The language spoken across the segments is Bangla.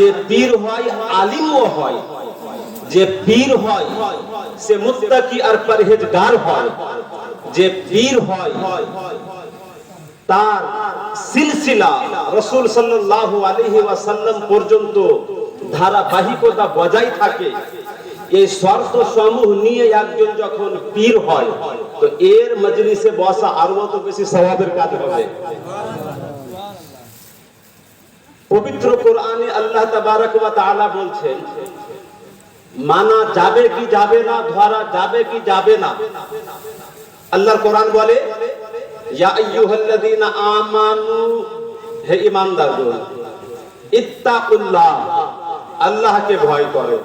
যে পীর হয়, আলিমও হয়। যে পীর হয়, সে মুত্তাকি আর পরহেজগার হয়। যে পীর হয়, তার সিলসিলা রসুল সাল্লাল্লাহু আলাইহি ওয়াসাল্লাম পর্যন্ত ধারাবাহিকতা বজায় থাকে। এই শর্ত সমূহ নিয়ে একজন যখন পীর হয়, তো এর মজলিসে বসা আরও তো বেশি সওয়াবের কাজ হবে। পবিত্র কোরআনে আল্লাহ তাআলা বলছেন, মানা যাবে কি যাবে না, ধরা যাবে কি যাবে না। আল্লাহর কোরআন বলে আমানু হে আল্লাহকে ভয় করো।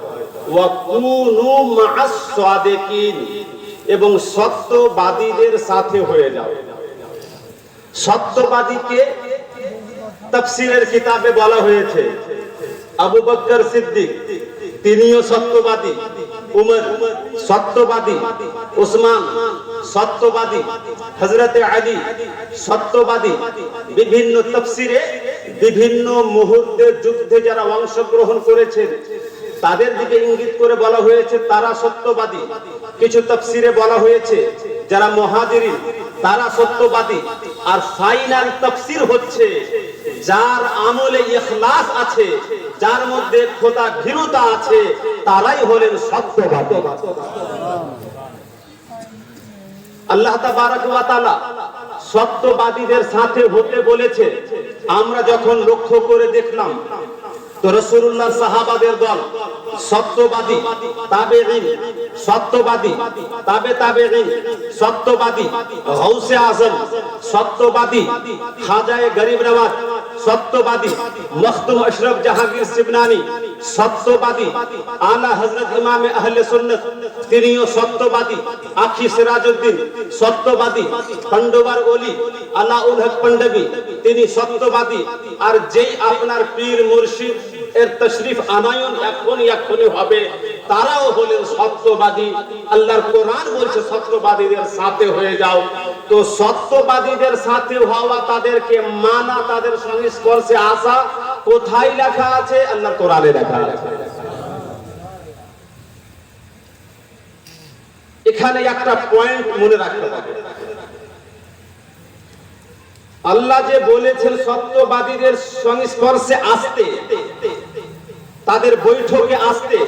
কুনু এবং সত্যবাদীদের সাথে হয়ে যাও। সত্যবাদীকে তাফসীরের কিতাবে বলা হয়েছে, আবু বকর সিদ্দিক, তিনিও সত্যবাদী, উমর সত্যবাদী, উসমান সত্যবাদী হজরতে আলী সত্যবাদী, বিভিন্ন তফসিরে বিভিন্ন মুহূর্তের যুদ্ধে যারা অংশগ্রহণ করেছেন, তাদের দিকে ইঙ্গিত করে বলা হয়েছে তারা সত্যবাদী। কিছু তফসিরে বলা হয়েছে, যারা মহাজিরিন, তারা সত্যবাদী। আর ফাইনাল তফসির হচ্ছে যার আমলে ইখলাস আছে, যার মধ্যে খোদা ভীরুতা আছে, তারাই হলেন সত্যবাদী। আল্লাহ তাবারক সত্যবাদীদের সাথে হতে বলেছে। আমরা যখন লক্ষ্য করে দেখলাম তো রাসূলুল্লাহ সাহাবাদের দল সত্যবাদী, তাবেঈন, সত্যবাদী, তাবে তাবেঈন, সত্যবাদী গাউসে আজম, সত্যবাদী, খাজায়ে গরিব নওয়াজ সত্যবাদী মখদুম আশরফ জাহাঙ্গীর সিবনানি সত্যবাদী আলা হযরত ইমামে আহলে সুন্নাত তিনিও সত্যবাদী। আখি সিরাজউদ্দিন সত্যবাদী। পান্ডবার ওলি আলাউল হক পান্ডবী তিনি সত্যবাদী। আর যেই আপনার পীর মুর্শিদ এর তশরিফ আনায়ন এখনই এখনই হবে। তারাও হলেন সত্যবাদী। আল্লাহর কোরআন বলছে, সত্যবাদীদের সাথে হয়ে যাও। তো সত্যবাদীদের সাথে হওয়া তাদেরকে মানা, তাদের সংস্পর্শে আসা কোথায় লেখা আছে? আল্লাহর কোরআনে লেখা আছে। এখানে একটা পয়েন্ট মনে রাখতে হবে। আল্লাহ যে বলেছেন, সত্যবাদীদের সংস্পর্শে আসতে তাদের বৈঠকে আসতে।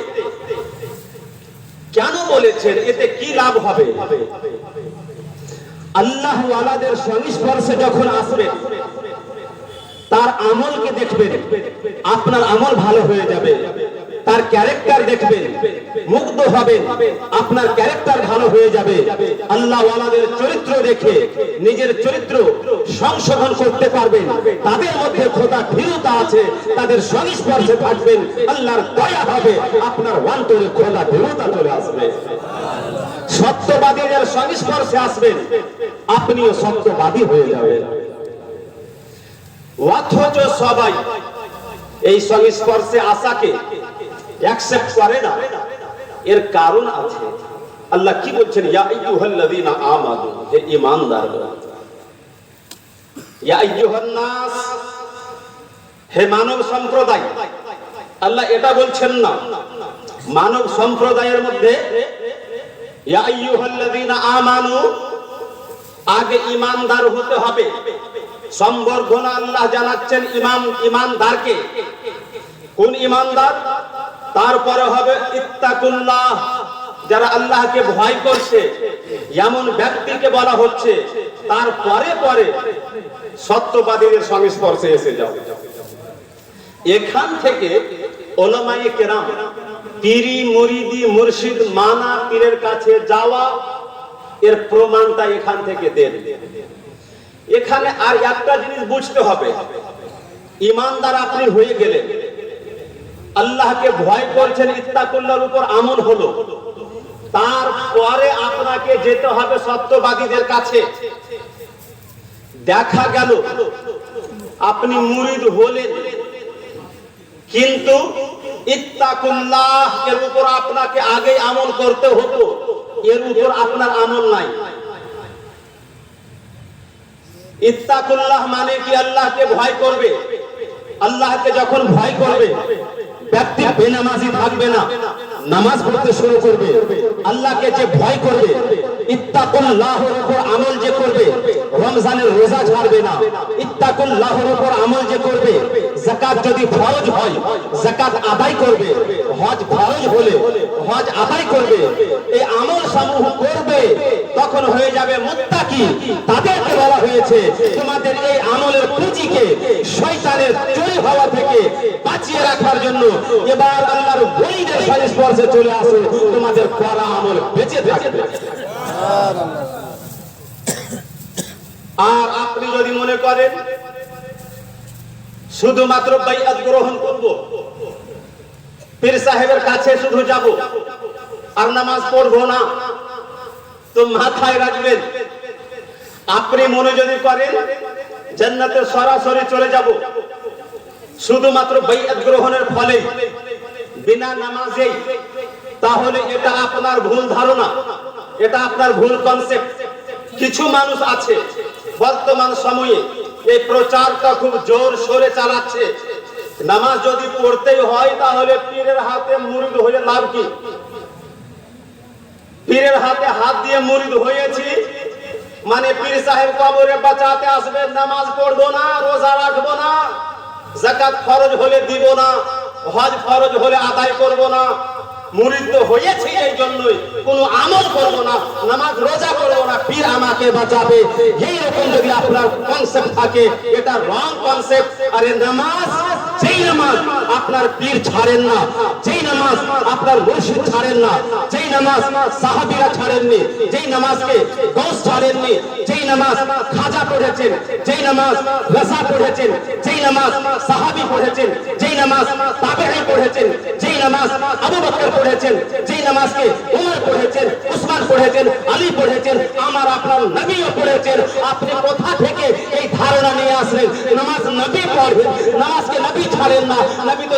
কেন বলেছেন? এতে কি লাভ হবে? আল্লাহ আলাদের সংস্পর্শে যখন আসবেন, তার আমলকে দেখবেন, আপনার আমল ভালো হয়ে যাবে। তার ক্যারেক্টার দেখবেন, মুগ্ধ হবেন, আপনার ক্যারেক্টার ভালো হয়ে যাবে। আল্লাহ ওয়ালাদের চরিত্র দেখে, নিজের চরিত্র সংশোধন করতে পারবেন। তাদের মধ্যে খোদা ভীরতা আছে। তাদের সংস্পর্শে থাকবেন। আল্লাহর দয়া হবে। আপনার অন্তরে খোদা ভীরতা চলে আসবে। সত্যবাদীদের সংস্পর্শে আসবেন। আপনিও সত্যবাদী হয়ে যাবেন। অথচ সবাই এই সংস্পর্শে আসাকে অ্যাকসেপ্ট করে না। এর কারণ আছে। আল্লাহ কি বলছেন? ইয়া আইয়ুহাল্লাযীনা আমানু হে ঈমানদারগণ হে মানব সম্প্রদায়, আল্লাহ এটা বলছেন না। মানব সম্প্রদায়ের মধ্যে আগে ইমানদার হতে হবে। সম্বর্ধনা আল্লাহ জানাচ্ছেন ইমাম ইমানদারকে কোন ইমানদার তারপরে হবে ইত্তাকুল্লাহ, যারা আল্লাহকে ভয় করছে। এমন ব্যক্তিকে বলা হচ্ছে। তারপরে পরে সত্যবাদীদের সংস্পর্শে এসে যাও। এখান থেকে ওলামায়ে কেরাম পিরি, মুরিদি, মুর্শিদ, মানা পীরের কাছে যাওয়া এর প্রমাণটা এখান থেকে দেন। এখানে আর একটা জিনিস বুঝতে হবে। ইমানদার আপনি হয়ে গেলেন। আল্লাহকে ভয় করছেন ইত্তাকুল্লাহর উপর আমল হলো। তারপরে আপনাকে যেতে হবে সত্যবাদীদের কাছে। দেখা গেল। আপনি মুরিদ হলেন। কিন্তু এর উপর আপনাকে আগে আমল করতে হতো। এর উপর আপনার আমল নাই। ইত্তাকুল্লাহ মানে কি? আল্লাহকে ভয় করবে। আল্লাহকে যখন ভয় করবে, ব্যক্তি বেনামাজি থাকবে না। নামাজ পড়তে শুরু করবে। আল্লাহকে যে ভয় করবে, ইত্তাকুল্লাহর উপর আমল যে করবে রমজানের রোজা ছাড়বে না। ইত্তাকুল্লাহর উপর আমল যে করবে, যাকাত যদি ফরজ হয়, যাকাত আদায় করবে, হজ ফরজ হলে, হজ আদায় করবে, এই আমল সমূহ করবে, তখন হয়ে যাবে মুত্তাকি। তাদেরকে বলা হয়েছে, তোমাদের এই আমলের পুঁজিকে শয়তানের চুরি হওয়া থেকে বাঁচিয়ে রাখার জন্য এবার আল্লাহর বলিদের সংস্পর্শে চলে আসো, তোমাদের করা আমল বেঁচে থাকবে। আর আপনি যদি মনে করেন, শুধুমাত্র বাইয়াত গ্রহণ করব, পীর সাহেবের কাছে শুধু যাব, আর নামাজ পড়ব না, তো মাথায় রাখবেন, আপনি মনে যদি করেন জান্নাতে সরাসরি চলে যাব, শুধুমাত্র বাইয়াত গ্রহণের ফলে, বিনা নামাজেই, তাহলে এটা আপনার ভুল ধারণা, এটা আপনার ভুল কনসেপ্ট কিছু মানুষ আছে বর্তমান সময়ে এই প্রচারটা খুব জোর সোরে চালাচ্ছে। নামাজ যদি পড়তেই হয়, তাহলে পীরের হাতে মুরিদ হয়ে লাভ কি? পীরের হাতে হাত দিয়ে মুরিদ হয়েছি। মানে পীর সাহেব কবরে বাঁচাতে আসবে, নামাজ পড়ব না, রোজা রাখব না জাকাত ফরজ হলে দিব না, হজ ফরজ হলে আদায় করব না। মুরিদ হয়েছি এই জন্যই। কোনো আমল করব না, নামাজ রোজা করব না, পীর আমাকে বাঁচাবে। এইরকম যদি আপনার কনসেপ্ট থাকে, এটা রং কনসেপ্ট আরে নামাজ যেই নামাজ আপনার পীর ছাড়েন না, যেই নামাজ আপনার মুর্শিদ ছাড়েন না, যেই নামাজ সাহাবীরা ছাড়েননি, যেই নামাজকে গৌস ছাড়েননি, যেই নামাজ খাজা পড়েছেন, যেই নামাজ রসা পড়েছেন, যেই নামাজ সাহাবী পড়েছেন, যেই নামাজ তাবেঈ পড়েছেন, যেই নামাজ আবু বকর পড়েছেন, যেই নামাজকে উমর পড়েছেন, উসমান পড়েছেন, আলী পড়েছেন, আমার আপনার নবীও পড়েছেন আপনি কোথা থেকে এই ধারণা নিয়ে আসলেন নামাজ নবী পড়েন নামাজকে নবী ছাড়েন না নবী তো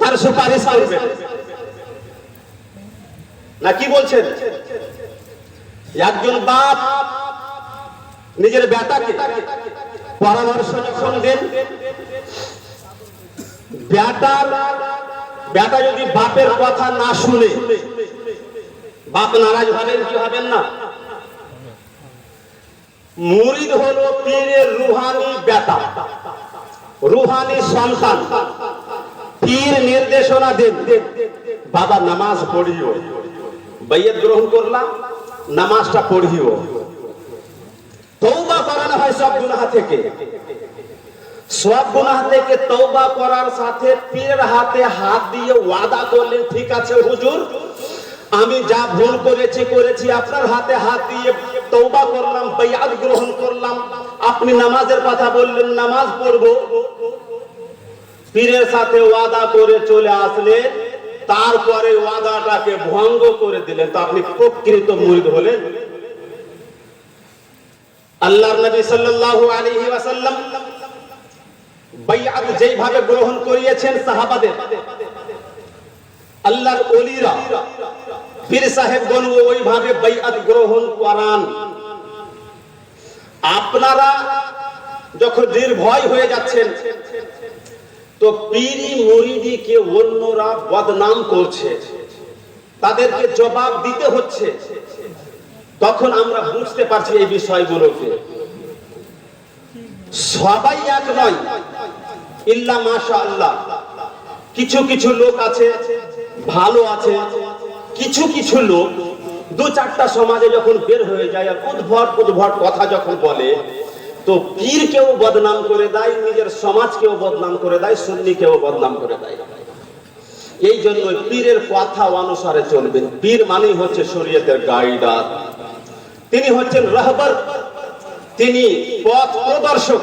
তার সুপারিশ করবে। না, কি বলছেন? একজন বাপ নিজের বেটাকে পরামর্শ যখন দেন, বেটার, বেটা যদি বাপের কথা না শুনে, বাপ নারাজ হবেন কি হবেন না? মুরিদ হলো পীরের রুহানি বেটা, রুহানি সন্তান। পীর নির্দেশনা দেন। বাবা, নামাজ পড়িও। বাইয়াত গ্রহণ করলাম, নামাজটা পড়িও। তৌবা করানো হয় সব গুনাহ থেকে। সব গুনাহ থেকে তৌবা করার সাথে পীরের হাতে হাত দিয়ে ওয়াদা করলেন, ঠিক আছে হুজুর, আমি যা ভুল করেছি করেছি, আপনার হাতে হাত দিয়ে তৌবা করলাম, বাইয়াত গ্রহণ করলাম। আপনি নামাজের কথা বললেন, নামাজ পড়ব। পীরের সাথে ওয়াদা করে চলে আসলেন তারপরে ওয়াদাটাকে ভঙ্গ করে দিলেন। তো আপনি প্রকৃত মুরিদ হলেন। আল্লাহর নবী সাল্লাল্লাহু আলাইহি ওয়াসাল্লাম বাইআত যেইভাবে গ্রহণ করিয়েছেন সাহাবাদের, আল্লাহর ওলিরা, পীর সাহেবগণ ওইভাবে বাইআত গ্রহণ করান। আপনারা যখন নির্ভয় হয়ে যাচ্ছেন তো পীরি মুরিদিকে অন্যরা বদনাম করছে। তাদেরকে জবাব দিতে হচ্ছে। তখন আমরা বুঝতে পারছি এই বিষয়গুলোকে। সবাই এক নয়। ইল্লা মাশা আল্লাহ কিছু কিছু লোক আছে, ভালো আছে। কিছু কিছু লোক দু চারটা সমাজে যখন বের হয়ে যায় আর উদ্ভট উদ্ভট কথা যখন বলে তো পীরকেও বদনাম করে দেয়, নিজের সমাজকেও বদনাম করে দেয়, সুন্নিকেও বদনাম করে দেয়। এই জন্য পীরের কথা অনুসারে চলবেন পীর মানেই হচ্ছে শরীয়তের গাইডার। তিনি হচ্ছেন রাহবার। তিনি পথ প্রদর্শক।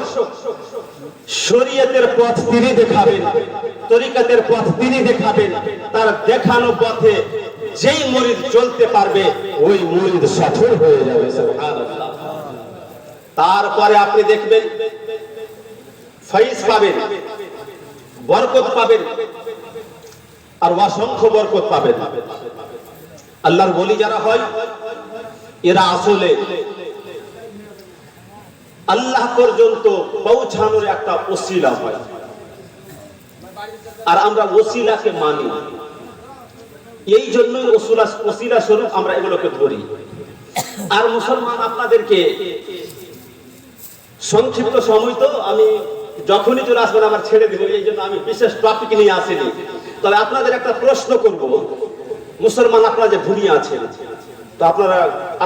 শরীয়তের পথ তিনি দেখাবেন, তরিকাতের পথ তিনি দেখাবেন। তার দেখানো পথে যেই মরিদ চলতে পারবে, ওই মরিদ সফল হয়ে যাবে, সুবহানাল্লাহ। তারপরে আপনি দেখবেন পাবেন, বরকত পাবেন, আর অসংখ্য বরকত পাবেন। আল্লাহর বলি যারা হয়, এরা আসলে আল্লাহ পর্যন্ত পৌঁছানোর একটা ওসিলা হয়। আর আমরা ওসিলাকে মানি। এই জন্যই ওসুলা, ওসিলা স্বরূপ আমরা এগুলোকে ধরি। আর মুসলমান আপনাদেরকে সংক্ষিপ্ত সময় তো আমি যখনই চলে আসবেন আমার ছেড়ে দেবো এই জন্য আমি বিশেষ টপিক নিয়ে আসিনি। তবে আপনাদের একটা প্রশ্ন করব। মুসলমান আপনারা যে ভুলিয়ে আছেন, তো আপনারা